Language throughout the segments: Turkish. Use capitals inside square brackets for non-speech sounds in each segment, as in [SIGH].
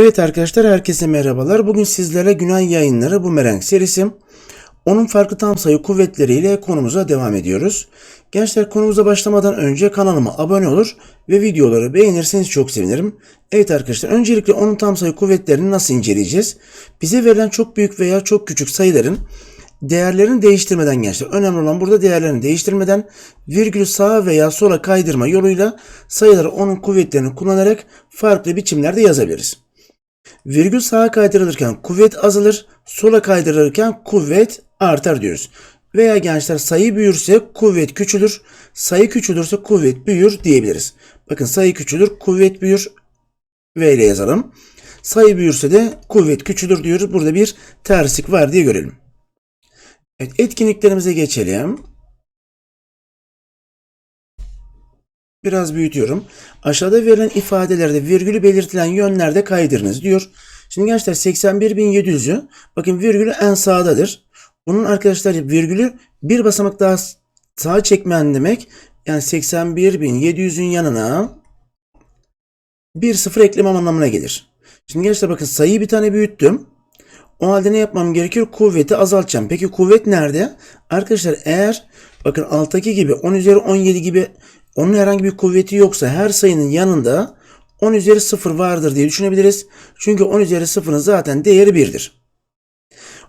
Evet arkadaşlar herkese merhabalar. Bugün sizlere Günay Yayınları Bumerang serisi. Onun farklı tam sayı kuvvetleriyle konumuza devam ediyoruz. Gençler konumuza başlamadan önce kanalıma abone olur ve videoları beğenirseniz çok sevinirim. Evet arkadaşlar öncelikle onun tam sayı kuvvetlerini nasıl inceleyeceğiz? Bize verilen çok büyük veya çok küçük sayıların değerlerini değiştirmeden gençler. Önemli olan burada değerlerini değiştirmeden virgülü sağa veya sola kaydırma yoluyla sayıları onun kuvvetlerini kullanarak farklı biçimlerde yazabiliriz. Virgül sağa kaydırılırken kuvvet azalır, sola kaydırılırken kuvvet artar diyoruz. Veya gençler sayı büyürse kuvvet küçülür, sayı küçülürse kuvvet büyür diyebiliriz. Bakın sayı küçülür, kuvvet büyür. V ile yazalım. Sayı büyürse de kuvvet küçülür diyoruz. Burada bir terslik var diye görelim. Evet, etkinliklerimize geçelim. Biraz büyütüyorum. Aşağıda verilen ifadelerde virgülü belirtilen yönlerde kaydırınız diyor. Şimdi gençler 81.700'ü bakın virgülü en sağdadır. Bunun arkadaşlar virgülü bir basamak daha sağa çekmen demek. Yani 81.700'ün yanına bir sıfır eklemem anlamına gelir. Şimdi gençler bakın sayıyı bir tane büyüttüm. O halde ne yapmam gerekiyor? Kuvveti azaltacağım. Peki kuvvet nerede? Arkadaşlar eğer bakın alttaki gibi 10 üzeri 17 gibi onun herhangi bir kuvveti yoksa her sayının yanında 10 üzeri 0 vardır diye düşünebiliriz. Çünkü 10 üzeri 0'ın zaten değeri 1'dir.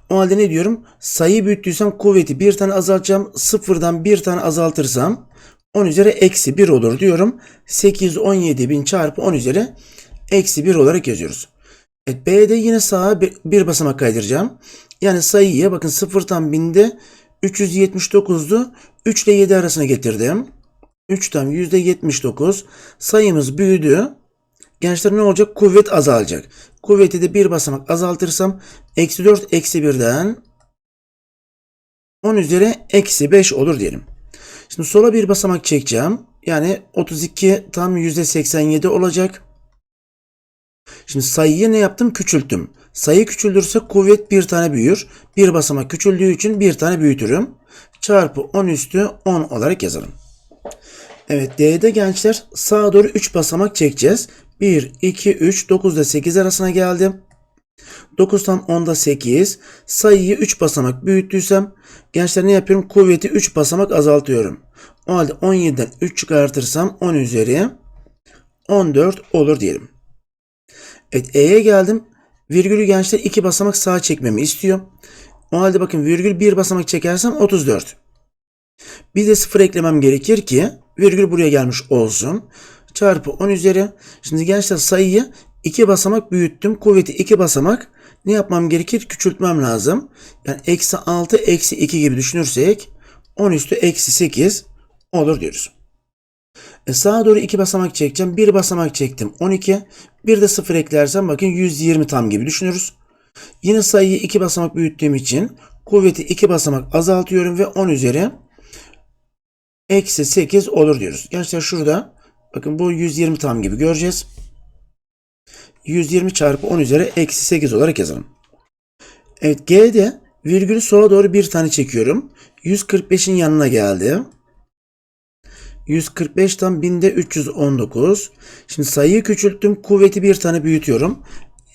O halde ne diyorum? Sayıyı büyüttüysem kuvveti bir tane azaltacağım. Sıfırdan bir tane azaltırsam 10 üzeri eksi 1 olur diyorum. 817 bin çarpı 10 üzeri eksi 1 olarak yazıyoruz. Evet, B'de yine sağa bir, bir basamak kaydıracağım. Yani sayıyı bakın sıfırdan binde 379'du. 3 ile 7 arasına getirdim. 3'ten %79 sayımız büyüdü. Gençler ne olacak? Kuvvet azalacak. Kuvveti de bir basamak azaltırsam eksi 4 eksi 1'den 10 üzeri eksi 5 olur diyelim. Şimdi sola bir basamak çekeceğim. Yani 32 tam %87 olacak. Şimdi sayıyı ne yaptım? Küçülttüm. Sayı küçülürse kuvvet bir tane büyür. Bir basamak küçüldüğü için bir tane büyütürüm. Çarpı 10 üstü 10 olarak yazalım. Evet D'de gençler sağa doğru 3 basamak çekeceğiz. 1, 2, 3, 9 ile 8 arasına geldim. 9'dan 10'da 8. Sayıyı 3 basamak büyüttüysem gençler ne yapıyorum? Kuvveti 3 basamak azaltıyorum. O halde 17'den 3 çıkartırsam 10 üzeri 14 olur diyelim. Evet E'ye geldim. Virgülü gençler 2 basamak sağa çekmemi istiyor. O halde bakın virgül 1 basamak çekersem 34. Bir de 0 eklemem gerekir ki virgül buraya gelmiş olsun. Çarpı 10 üzeri. Şimdi gençler sayıyı 2 basamak büyüttüm. Kuvveti 2 basamak ne yapmam gerekir? Küçültmem lazım. Yani eksi 6 eksi 2 gibi düşünürsek 10 üstü eksi 8 olur diyoruz. E sağa doğru 2 basamak çekeceğim. 1 basamak çektim 12. Bir de 0 eklersem bakın 120 tam gibi düşünürüz. Yine sayıyı 2 basamak büyüttüğüm için kuvveti 2 basamak azaltıyorum ve 10 üzeri eksi 8 olur diyoruz. Gençler şurada bakın bu 120 tam gibi göreceğiz. 120 çarpı 10 üzeri eksi 8 olarak yazalım. Evet G'de virgülü sola doğru bir tane çekiyorum. 145'in yanına geldi. 145'ten 1000'de 319. Şimdi sayıyı küçülttüm. Kuvveti bir tane büyütüyorum.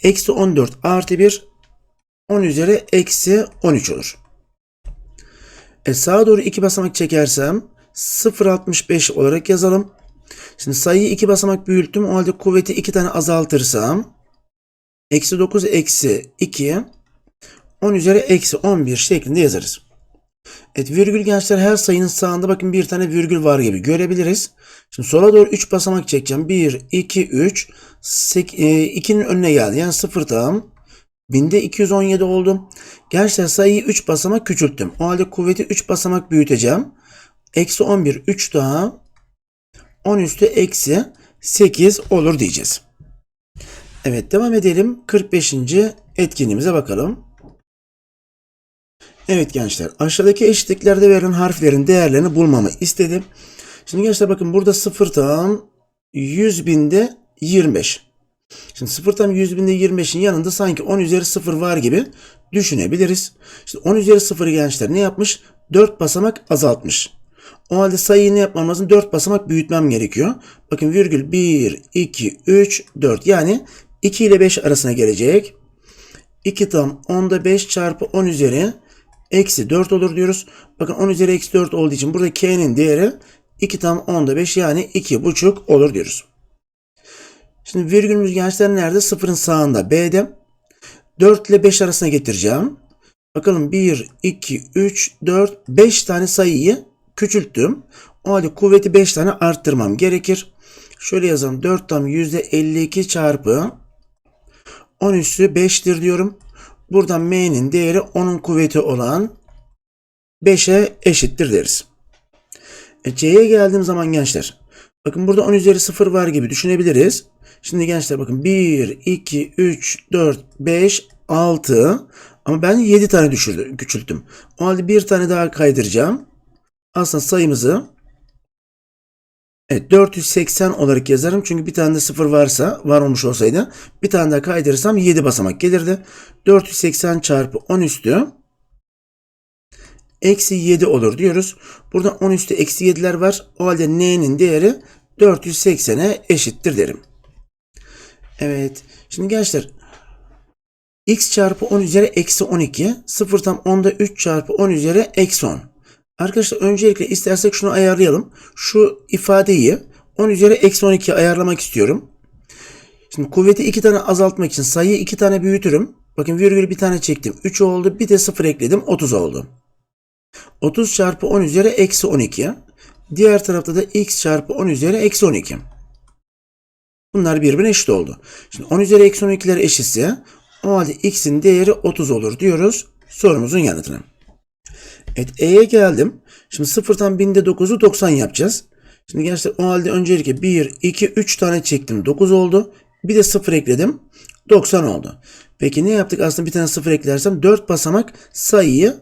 Eksi 14 artı 1 10 üzeri eksi 13 olur. E sağa doğru iki basamak çekersem 0.65 olarak yazalım. Şimdi sayıyı iki basamak büyüttüm. O halde kuvveti iki tane azaltırsam eksi 9 eksi 2 10 üzeri eksi 11 şeklinde yazarız. Evet virgül gençler her sayının sağında bakın bir tane virgül var gibi görebiliriz. Şimdi sola doğru 3 basamak çekeceğim. 1, 2, 3. 2'nin önüne geldi. Yani 0 tam. Binde 217 oldu. Gençler sayıyı 3 basamak küçülttüm. O halde kuvveti 3 basamak büyüteceğim. Eksi 11 3 daha 10 üstü eksi 8 olur diyeceğiz. Evet devam edelim. 45. etkinliğimize bakalım. Evet gençler aşağıdaki eşitliklerde verilen harflerin değerlerini bulmamı istedim. Şimdi gençler bakın burada 0 tam 100 binde 25. Şimdi 0 tam 100 binde 25'in yanında sanki 10 üzeri 0 var gibi düşünebiliriz. Şimdi 10 üzeri 0 gençler ne yapmış? 4 basamak azaltmış. O halde sayıyı ne yapmam lazım? 4 basamak büyütmem gerekiyor. Bakın virgül 1, 2, 3, 4 yani 2 ile 5 arasına gelecek. 2 tam 10'da 5 çarpı 10 üzeri eksi 4 olur diyoruz. Bakın 10 üzeri eksi 4 olduğu için burada k'nin değeri 2 tam 10'da 5 yani 2,5 olur diyoruz. Şimdi virgülümüz gençler nerede? Sıfırın sağında B'de. 4 ile 5 arasına getireceğim. Bakalım 1, 2, 3, 4, 5 tane sayıyı küçülttüm. O halde kuvveti 5 tane arttırmam gerekir. Şöyle yazalım. 4 tam %52 çarpı 10 üssü 5'tir diyorum. Buradan m'nin değeri 10'un kuvveti olan 5'e eşittir deriz. E, C'ye geldiğim zaman gençler. Bakın burada 10 üzeri 0 var gibi düşünebiliriz. Şimdi gençler bakın 1, 2, 3, 4, 5, 6 ama ben 7 tane düşürdüm, küçülttüm. O halde bir tane daha kaydıracağım. Aslında sayımızı evet, 480 olarak yazarım. Çünkü bir tane de 0 varsa var olmuş olsaydı bir tane daha kaydırırsam 7 basamak gelirdi. 480 çarpı 10 üstü eksi 7 olur diyoruz. Burada 10 üstü eksi 7'ler var. O halde n'nin değeri 480'e eşittir derim. Evet. Şimdi gençler x çarpı 10 üzeri eksi 12 0 tam 10'da 3 çarpı 10 üzeri eksi 10. Arkadaşlar öncelikle istersek şunu ayarlayalım. Şu ifadeyi 10 üzeri eksi 12 ayarlamak istiyorum. Şimdi kuvveti 2 tane azaltmak için sayıyı 2 tane büyütürüm. Bakın virgül bir tane çektim. 3 oldu. Bir de 0 ekledim. 30 oldu. 30 çarpı 10 üzeri eksi 12. Diğer tarafta da x çarpı 10 üzeri eksi 12. Bunlar birbirine eşit oldu. Şimdi 10 üzeri eksi 12'ler eşitse o halde x'in değeri 30 olur diyoruz sorumuzun yanıtına. Evet E'ye geldim. Şimdi 0'dan 1000'de 9'u 90 yapacağız. Şimdi gençler o halde öncelikle 1, 2, 3 tane çektim 9 oldu. Bir de 0 ekledim 90 oldu. Peki ne yaptık? Aslında bir tane 0 eklersem 4 basamak sayıyı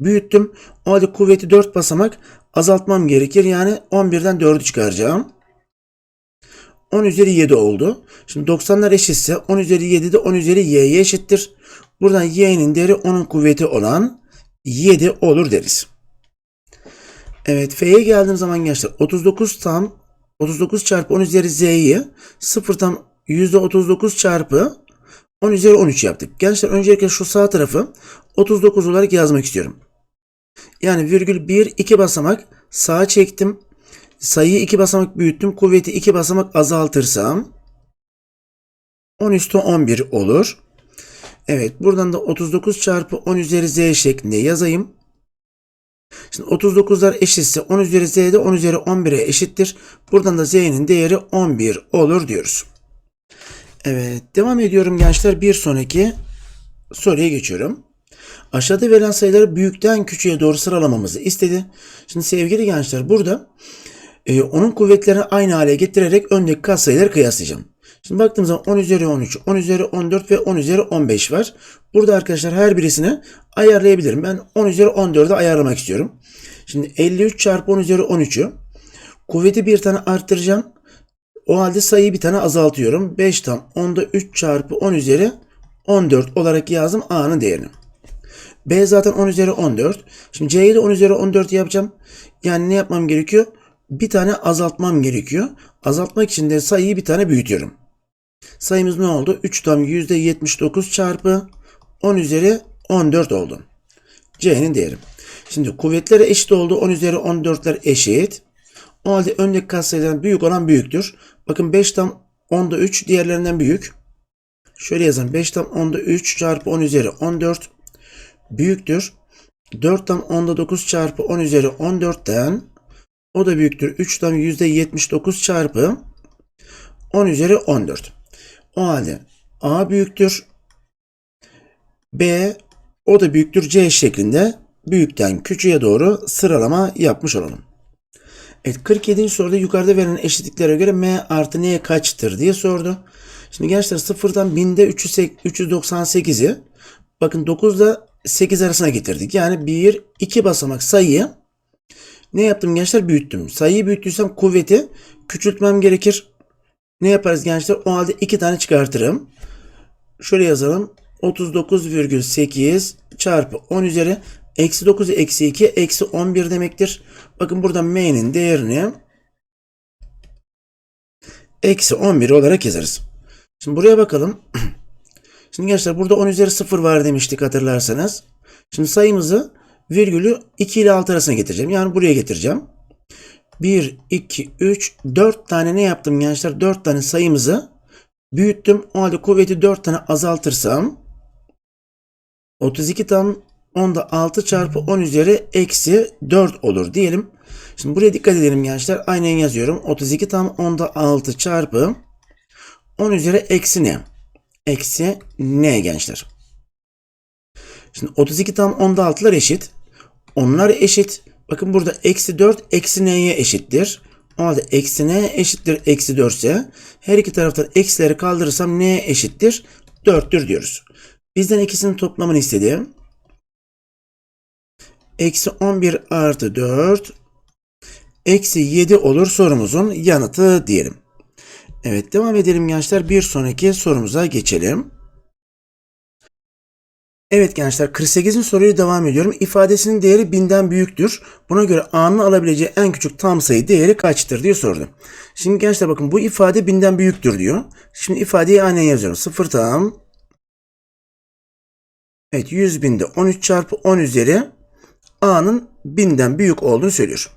büyüttüm. O halde kuvveti 4 basamak azaltmam gerekir. Yani 11'den 4'ü çıkaracağım. 10 üzeri 7 oldu. Şimdi 90'lar eşitse 10 üzeri 7 de 10 üzeri y'ye eşittir. Buradan y'nin değeri 10'un kuvveti olan 7 olur deriz. Evet f'ye geldiğim zaman gençler 39 tam 39 çarpı 10 üzeri z'yi 0 tam %39 çarpı 10 üzeri 13 yaptık. Gençler öncelikle şu sağ tarafı 39 olarak yazmak istiyorum. Yani virgül 1 2 basamak sağa çektim. Sayıyı 2 basamak büyüttüm. Kuvveti 2 basamak azaltırsam 10 üstü 11 olur. Evet buradan da 39 çarpı 10 üzeri z şeklinde yazayım. Şimdi 39'lar eşitse 10 üzeri z de 10 üzeri 11'e eşittir. Buradan da z'nin değeri 11 olur diyoruz. Evet devam ediyorum gençler. Bir sonraki soruya geçiyorum. Aşağıda verilen sayıları büyükten küçüğe doğru sıralamamızı istedi. Şimdi sevgili gençler burada e, onun kuvvetlerini aynı hale getirerek öndeki katsayıları kıyaslayacağım. Şimdi baktığım zaman 10 üzeri 13, 10 üzeri 14 ve 10 üzeri 15 var. Burada arkadaşlar her birisini ayarlayabilirim. Ben 10 üzeri 14'ü ayarlamak istiyorum. Şimdi 53 çarpı 10 üzeri 13'ü kuvveti bir tane arttıracağım. O halde sayıyı bir tane azaltıyorum. 5 tam 10'da 3 çarpı 10 üzeri 14 olarak yazdım A'nın değerini. B zaten 10 üzeri 14. Şimdi C'yi de 10 üzeri 14 yapacağım. Yani ne yapmam gerekiyor? Bir tane azaltmam gerekiyor. Azaltmak için de sayıyı bir tane büyütüyorum. Sayımız ne oldu? 3 tam %79 çarpı 10 üzeri 14 oldu. C'nin değeri. Şimdi kuvvetlere eşit oldu. 10 üzeri 14'ler eşit. O halde öndeki katsayıdan büyük olan büyüktür. Bakın 5 tam 10'da 3 diğerlerinden büyük. Şöyle yazalım. 5 tam 10'da 3 çarpı 10 üzeri 14 büyüktür. 4 tam 10'da 9 çarpı 10 üzeri 14'ten o da büyüktür. 3 tam %79 çarpı 10 üzeri 14. O halde A büyüktür. B o da büyüktür C şeklinde büyükten küçüğe doğru sıralama yapmış olalım. Evet 47. soruda yukarıda verilen eşitliklere göre M artı N kaçtır diye sordu. Şimdi gençler sıfırdan 1000'de 398'i bakın 9 ile 8 arasına getirdik. Yani 1, 2 basamak sayıyı ne yaptım gençler? Büyüttüm. Sayıyı büyüttüysem kuvveti küçültmem gerekir. Ne yaparız gençler? O halde 2 tane çıkartırım. Şöyle yazalım. 39,8 çarpı 10 üzeri eksi 9 eksi 2 eksi 11 demektir. Bakın burada m'nin değerini eksi 11 olarak yazarız. Şimdi buraya bakalım. [CLEARS THROAT] Şimdi gençler burada 10 üzeri 0 var demiştik hatırlarsanız. Şimdi sayımızı virgülü 2 ile 6 arasına getireceğim. Yani buraya getireceğim. 1, 2, 3, 4 tane ne yaptım gençler? 4 tane sayımızı büyüttüm. O halde kuvveti 4 tane azaltırsam 32 tam 10'da 6 çarpı 10 üzeri eksi 4 olur diyelim. Şimdi buraya dikkat edelim gençler. Aynen yazıyorum. 32 tam 10'da 6 çarpı 10 üzeri eksi ne? Eksi ne gençler? Şimdi 32 tam 10'da 6'lar eşit. Onlar eşit. Bakın burada eksi 4 eksi n'ye eşittir. O halde eksi n eşittir eksi 4 ise her iki taraftan eksileri kaldırırsam n eşittir 4'tür diyoruz. Bizden ikisinin toplamını istedi. Eksi 11 artı 4 eksi 7 olur sorumuzun yanıtı diyelim. Evet devam edelim gençler. Bir sonraki sorumuza geçelim. Evet gençler 48'in soruyu devam ediyorum. İfadesinin değeri binden büyüktür. Buna göre A'nın alabileceği en küçük tam sayı değeri kaçtır diye sordu. Şimdi gençler bakın bu ifade binden büyüktür diyor. Şimdi ifadeyi aynen yazıyorum. 0 tam Evet 100 binde 13 çarpı 10 üzeri A'nın binden büyük olduğunu söylüyor.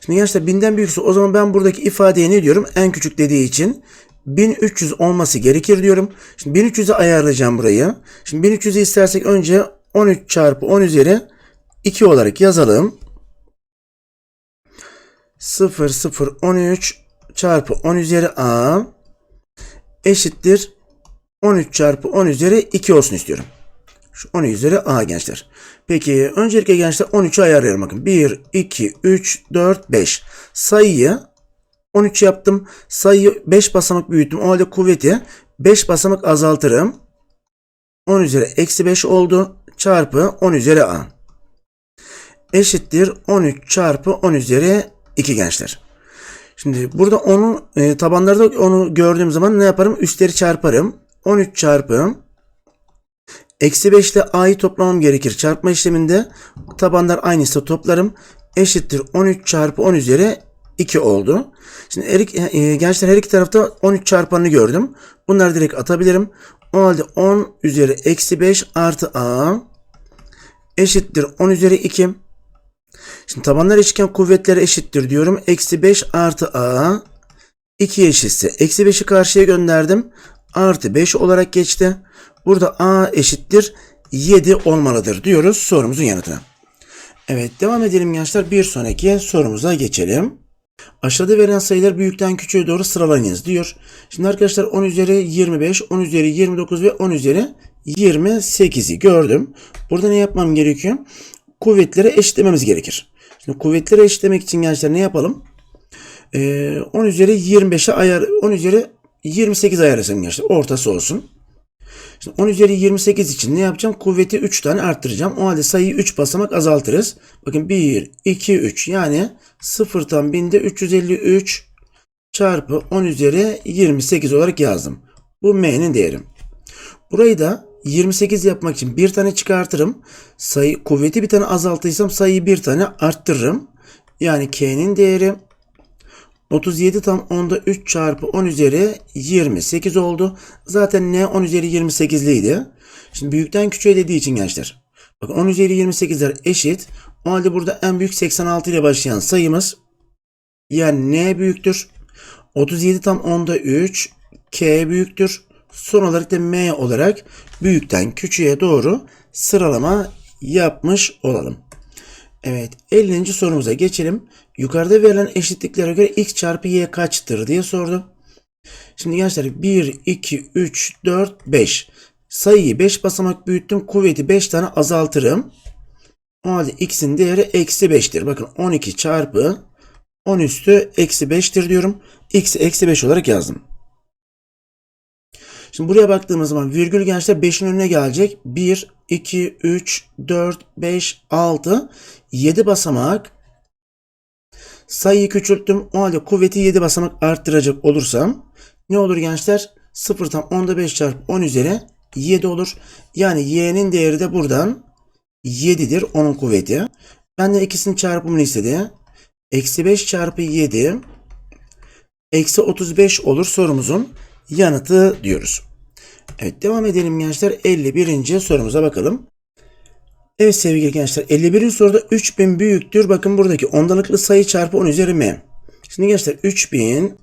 Şimdi gençler binden büyükse o zaman ben buradaki ifadeye ne diyorum? En küçük dediği için 1300 olması gerekir diyorum. Şimdi 1300'e ayarlayacağım burayı. Şimdi 1300'ü istersek önce 13 çarpı 10 üzeri 2 olarak yazalım. 0 0 13 çarpı 10 üzeri A eşittir 13 çarpı 10 üzeri 2 olsun istiyorum. Şu 10 üzeri A gençler. Peki öncelikle gençler 13'ü ayarlayalım bakın. 1, 2, 3, 4, 5. Sayıyı 13 yaptım. Sayıyı 5 basamak büyüttüm. O halde kuvveti 5 basamak azaltırım. 10 üzeri eksi 5 oldu. Çarpı 10 üzeri A. Eşittir 13 çarpı 10 üzeri 2 gençler. Şimdi burada onu e, tabanlarda onu gördüğüm zaman ne yaparım? Üstleri çarparım. 13 çarpı Eksi 5 ile a'yı toplamam gerekir. Çarpma işleminde tabanlar aynıysa toplarım. Eşittir 13 çarpı 10 üzeri 2 oldu. Şimdi her, e, gençler her iki tarafta 13 çarpanını gördüm. Bunları direkt atabilirim. O halde 10 üzeri eksi 5 artı a eşittir 10 üzeri 2. Şimdi tabanlar eşitken kuvvetleri eşittir diyorum. Eksi 5 artı a 2 eşitse eksi 5'i karşıya gönderdim. Artı 5 olarak geçti. Burada a eşittir 7 olmalıdır diyoruz sorumuzun yanıtına. Evet devam edelim gençler. Bir sonraki sorumuza geçelim. Aşağıda verilen sayılar büyükten küçüğe doğru sıralayınız diyor. Şimdi arkadaşlar 10 üzeri 25, 10 üzeri 29 ve 10 üzeri 28'i gördüm. Burada ne yapmam gerekiyor? Kuvvetleri eşitlememiz gerekir. Şimdi kuvvetleri eşitlemek için gençler ne yapalım? Ee, 10 üzeri 25'e ayar, 10 üzeri 28 ayarlasam gençler. Ortası olsun. Şimdi 10 üzeri 28 için ne yapacağım? Kuvveti 3 tane arttıracağım. O halde sayıyı 3 basamak azaltırız. Bakın 1, 2, 3 yani 0'tan 1000'de 353 çarpı 10 üzeri 28 olarak yazdım. Bu m'nin değeri. Burayı da 28 yapmak için bir tane çıkartırım. Sayı kuvveti bir tane azaltıysam sayıyı bir tane arttırırım. Yani k'nin değeri 37 tam 10'da 3 çarpı 10 üzeri 28 oldu. Zaten ne 10 üzeri 28'liydi. Şimdi büyükten küçüğe dediği için gençler. Bakın 10 üzeri 28'ler eşit. O halde burada en büyük 86 ile başlayan sayımız yani n büyüktür. 37 tam 10'da 3 k büyüktür. Son olarak da m olarak büyükten küçüğe doğru sıralama yapmış olalım. Evet 50. sorumuza geçelim. Yukarıda verilen eşitliklere göre x çarpı y kaçtır diye sordu. Şimdi gençler 1, 2, 3, 4, 5. Sayıyı 5 basamak büyüttüm. Kuvveti 5 tane azaltırım. O halde x'in değeri eksi 5'tir. Bakın 12 çarpı 10 üstü eksi 5'tir diyorum. x'i eksi 5 olarak yazdım. Şimdi buraya baktığımız zaman virgül gençler 5'in önüne gelecek. 1, 2, 3, 4, 5, 6, 7 basamak. Sayıyı küçülttüm. O halde kuvveti 7 basamak arttıracak olursam ne olur gençler? 0'dan 10'da 5 çarpı 10 üzeri 7 olur. Yani y'nin değeri de buradan 7'dir. Onun kuvveti. Benden ikisinin çarpımını istedi. Eksi 5 çarpı 7 eksi 35 olur sorumuzun yanıtı diyoruz. Evet devam edelim gençler 51. sorumuza bakalım. Evet sevgili gençler 51. soruda 3000 büyüktür. Bakın buradaki ondalıklı sayı çarpı 10 üzeri m. Şimdi gençler 3000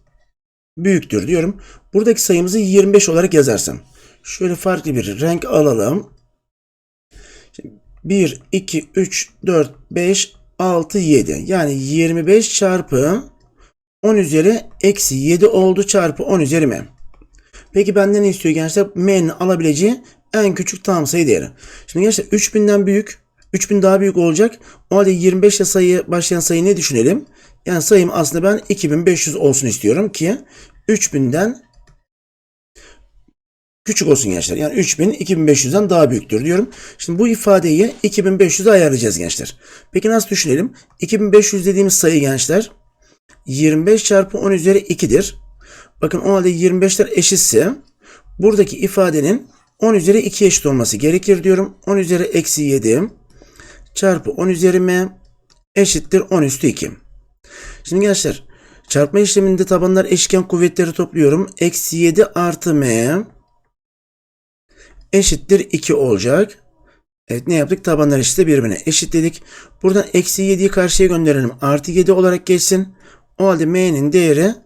büyüktür diyorum. Buradaki sayımızı 25 olarak yazarsam. Şöyle farklı bir renk alalım. Şimdi 1, 2, 3, 4, 5, 6, 7. Yani 25 çarpı 10 üzeri eksi 7 oldu çarpı 10 üzeri m. Peki benden ne istiyor gençler? M'nin alabileceği en küçük tam sayı değeri. Şimdi gençler 3000'den büyük. 3000 daha büyük olacak. O halde 25 ile sayı başlayan sayı ne düşünelim? Yani sayım aslında ben 2500 olsun istiyorum ki 3000'den küçük olsun gençler. Yani 3000 2500'den daha büyüktür diyorum. Şimdi bu ifadeyi 2500'e ayarlayacağız gençler. Peki nasıl düşünelim? 2500 dediğimiz sayı gençler 25 çarpı 10 üzeri 2'dir. Bakın o halde 25'ler eşitse buradaki ifadenin 10 üzeri 2 eşit olması gerekir diyorum. 10 üzeri eksi 7 çarpı 10 üzeri m eşittir 10 üstü 2. Şimdi gençler çarpma işleminde tabanlar eşitken kuvvetleri topluyorum. Eksi 7 artı m eşittir 2 olacak. Evet ne yaptık? Tabanlar eşitse birbirine eşitledik. Buradan eksi 7'yi karşıya gönderelim. Artı 7 olarak geçsin. O halde m'nin değeri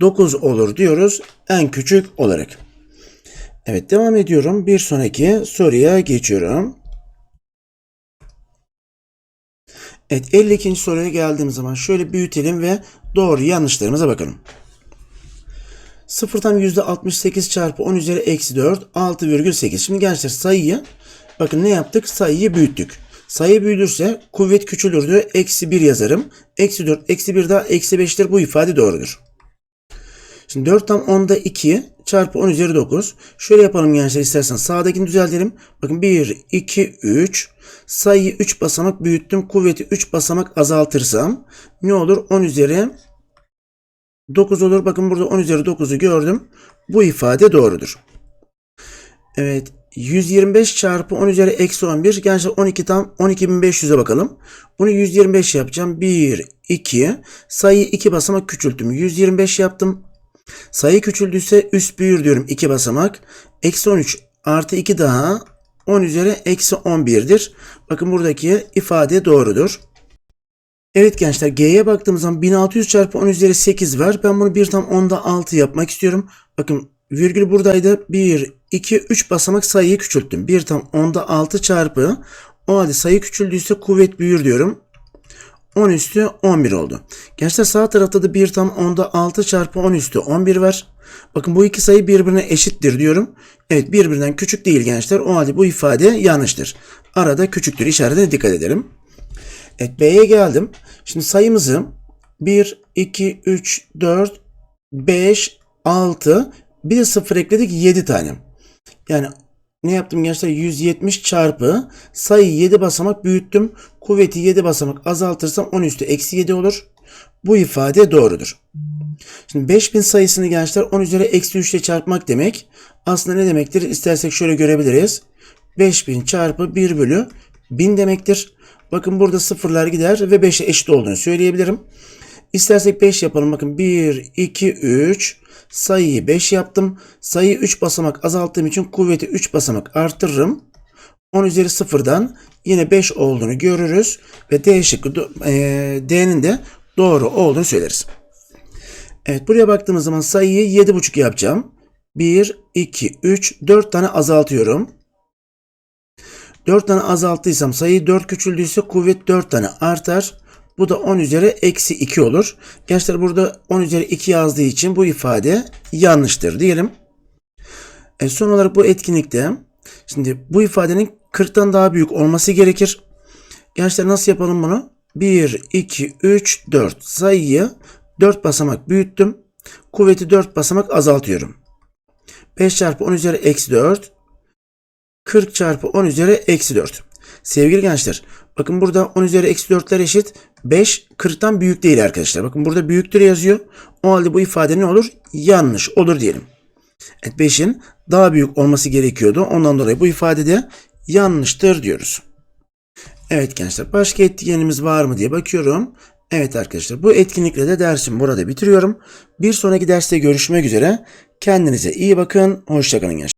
9 olur diyoruz en küçük olarak. Evet devam ediyorum. Bir sonraki soruya geçiyorum. Evet 52. soruya geldiğim zaman şöyle büyütelim ve doğru yanlışlarımıza bakalım. 0'dan %68 çarpı 10 üzeri eksi 4 6,8. Şimdi gençler sayıyı bakın ne yaptık? Sayıyı büyüttük. Sayı büyüdürse kuvvet küçülürdü. Eksi 1 yazarım. Eksi 4, eksi 1 daha eksi 5'tir. Bu ifade doğrudur. Şimdi 4 tam 10'da 2 çarpı 10 üzeri 9. Şöyle yapalım gençler istersen sağdakini düzeltelim. Bakın 1, 2, 3. Sayıyı 3 basamak büyüttüm. Kuvveti 3 basamak azaltırsam ne olur? 10 üzeri 9 olur. Bakın burada 10 üzeri 9'u gördüm. Bu ifade doğrudur. Evet. 125 çarpı 10 üzeri eksi 11. Gençler 12 tam 12.500'e bakalım. Bunu 125 yapacağım. 1, 2. Sayıyı 2 basamak küçülttüm. 125 yaptım. Sayı küçüldüyse üst büyür diyorum 2 basamak. Eksi 13 artı 2 daha 10 üzeri eksi 11'dir. Bakın buradaki ifade doğrudur. Evet gençler G'ye baktığımız zaman 1600 çarpı 10 üzeri 8 var. Ben bunu bir tam 10'da 6 yapmak istiyorum. Bakın virgül buradaydı. 1, 2, 3 basamak sayıyı küçülttüm. Bir tam 10'da 6 çarpı o halde sayı küçüldüyse kuvvet büyür diyorum. 10 üstü 11 oldu. Gençler sağ tarafta da 1 tam 10'da 6 çarpı 10 üstü 11 var. Bakın bu iki sayı birbirine eşittir diyorum. Evet birbirinden küçük değil gençler. O halde bu ifade yanlıştır. Arada küçüktür işaretine dikkat edelim. Evet B'ye geldim. Şimdi sayımızı 1, 2, 3, 4, 5, 6 bir de 0 ekledik 7 tane. Yani ne yaptım gençler? 170 çarpı sayı 7 basamak büyüttüm. Kuvveti 7 basamak azaltırsam 10 üstü eksi 7 olur. Bu ifade doğrudur. Şimdi 5000 sayısını gençler 10 üzeri eksi 3 ile çarpmak demek. Aslında ne demektir? İstersek şöyle görebiliriz. 5000 çarpı 1 bölü 1000 demektir. Bakın burada sıfırlar gider ve 5'e eşit olduğunu söyleyebilirim. İstersek 5 yapalım. Bakın 1, 2, 3. Sayıyı 5 yaptım. Sayıyı 3 basamak azalttığım için kuvveti 3 basamak artırırım. 10 üzeri sıfırdan yine 5 olduğunu görürüz. Ve D şıkkı e, D'nin de doğru olduğunu söyleriz. Evet buraya baktığımız zaman sayıyı 7,5 yapacağım. 1, 2, 3, 4 tane azaltıyorum. 4 tane azalttıysam sayı 4 küçüldüyse kuvvet 4 tane artar. Bu da 10 üzeri eksi 2 olur. Gençler burada 10 üzeri 2 yazdığı için bu ifade yanlıştır diyelim. E son olarak bu etkinlikte şimdi bu ifadenin 40'tan daha büyük olması gerekir. Gençler nasıl yapalım bunu? 1, 2, 3, 4 sayıyı 4 basamak büyüttüm. Kuvveti 4 basamak azaltıyorum. 5 çarpı 10 üzeri eksi 4 40 çarpı 10 üzeri eksi 4. Sevgili gençler bakın burada 10 üzeri eksi 4'ler eşit. 5 40'tan büyük değil arkadaşlar. Bakın burada büyüktür yazıyor. O halde bu ifade ne olur? Yanlış olur diyelim. Evet 5'in daha büyük olması gerekiyordu. Ondan dolayı bu ifadede yanlıştır diyoruz. Evet gençler başka etkinliğimiz var mı diye bakıyorum. Evet arkadaşlar bu etkinlikle de dersimi burada bitiriyorum. Bir sonraki derste görüşmek üzere. Kendinize iyi bakın. Hoşçakalın gençler.